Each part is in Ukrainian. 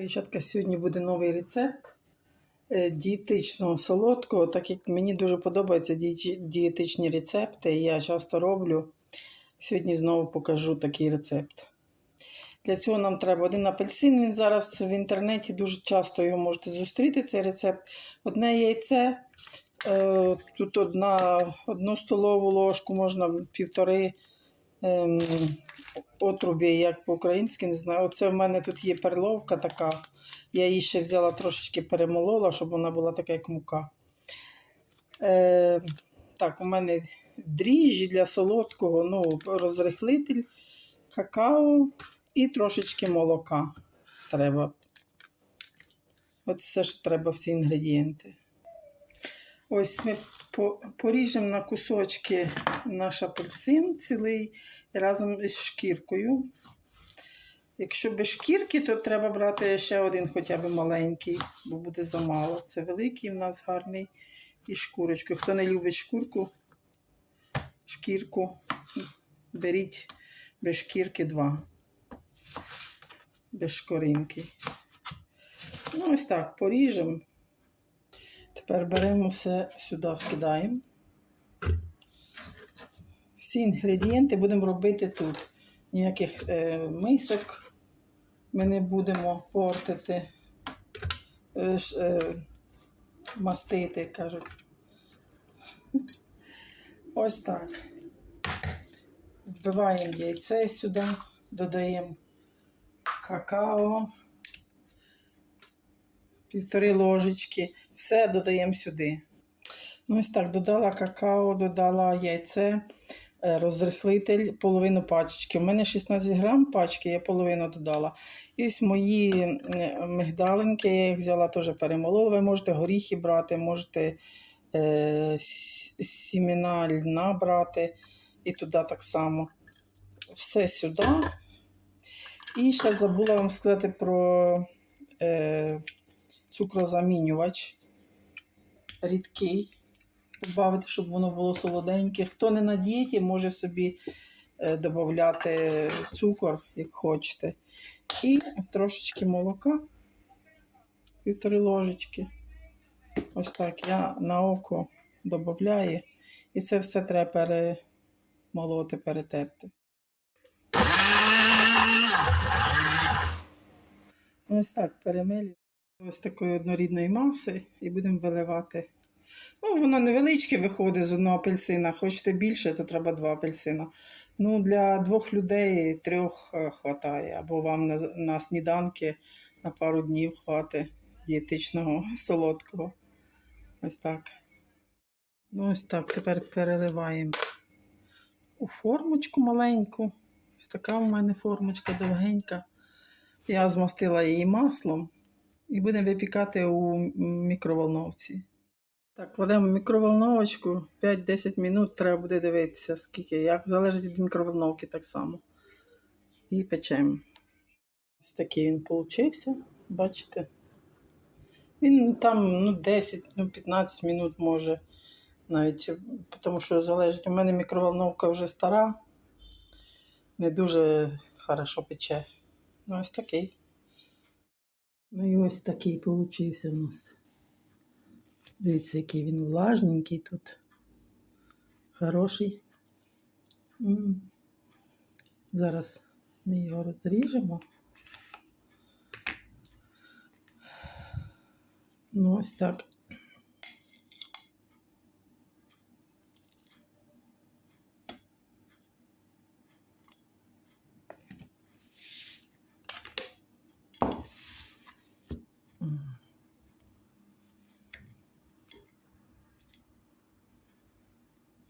Дівчатка, сьогодні буде новий рецепт е, дієтичного солодкого, так як мені дуже подобаються дієтичні рецепти, я часто роблю. Сьогодні знову покажу такий рецепт. Для цього нам треба один апельсин. Він зараз в інтернеті дуже часто його можете зустріти, цей рецепт. Одне яйце, е, тут одна, одну столову ложку, можна півтори ем, отрубі, як по-українськи, не знаю. Оце в мене тут є перловка така. Я її ще взяла трошечки перемолола, щоб вона була така, як мука. Е, так, у мене дріжджі для солодкого, ну, розрихлитель, какао і трошечки молока треба. От все ж треба всі інгредієнти. Ось ми поріжемо на кусочки наш апельсин цілий разом із шкіркою. Якщо без шкірки, то треба брати ще один хоча б маленький, бо буде замало. Це великий в нас гарний і шкурочкою. Хто не любить шкурку, шкірку, беріть без шкірки два. Без шкоринки. Ну, ось так, поріжемо. Тепер беремо все сюди, вкидаємо. Всі інгредієнти будемо робити тут. Ніяких е, мисок ми не будемо портити, е, е, мастити, кажуть. Ось так. Вбиваємо яйце сюди, додаємо какао, півтори ложечки, все додаємо сюди. Ну, ось так, додала какао, додала яйце, е, розрихлитель, половину пачечки. У мене 16 грам пачки, я половину додала. І ось мої е, мигдалинки, я їх взяла теж перемолола. Ви можете горіхи брати, можете е, сімена льна брати і туди так само. Все сюди. І ще забула вам сказати про е, цукрозамінювач рідкий. Добавити, щоб воно було солоденьке. Хто не на дієті, може собі е, додати цукор, як хочете. І трошечки молока, півтори ложечки. Ось так я на око додаю. І це все треба перемолоти, перетерти. Ось так перемилюємо. Ось такої однорідної маси і будемо виливати. Ну, воно невеличке виходить з одного апельсина. Хочете більше, то треба два апельсина. Ну, для двох людей трьох е, хватає. Або вам на, на сніданки на пару днів хватить дієтичного солодкого. Ось так. Ну, ось так. Тепер переливаємо у формочку маленьку. Ось така у мене формочка довгенька. Я змастила її маслом і будемо випікати у мікроволновці. Так, кладемо в мікроволновочку 5-10 минут треба буде дивитися, скільки. Як залежить від мікроволновки так само. І печемо. Ось такий він получився, бачите? Він там ну, 10, ну, 15 минут може навіть, тому що залежить, у мене мікроволновка вже стара, не дуже хорошо пече. Ну, ось такий. Ну і ось такий получився у нас. Дивіться, який він влажненький тут. Хороший. Зараз ми його розріжемо. Ну, ось так.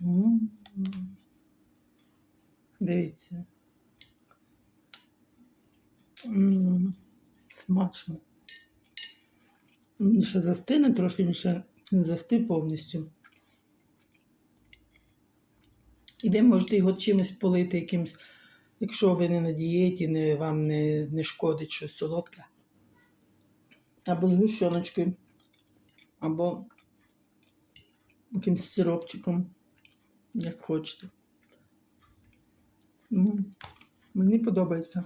М. Дивіться. Смачно. Він ще застине трошки, ще не повністю. І ви можете його чимось полити якимсь, якщо ви не на дієті, не, вам не, не шкодить щось солодке. Або з гущоночкою, або якимсь сиропчиком, як хочете. М, Мені подобається.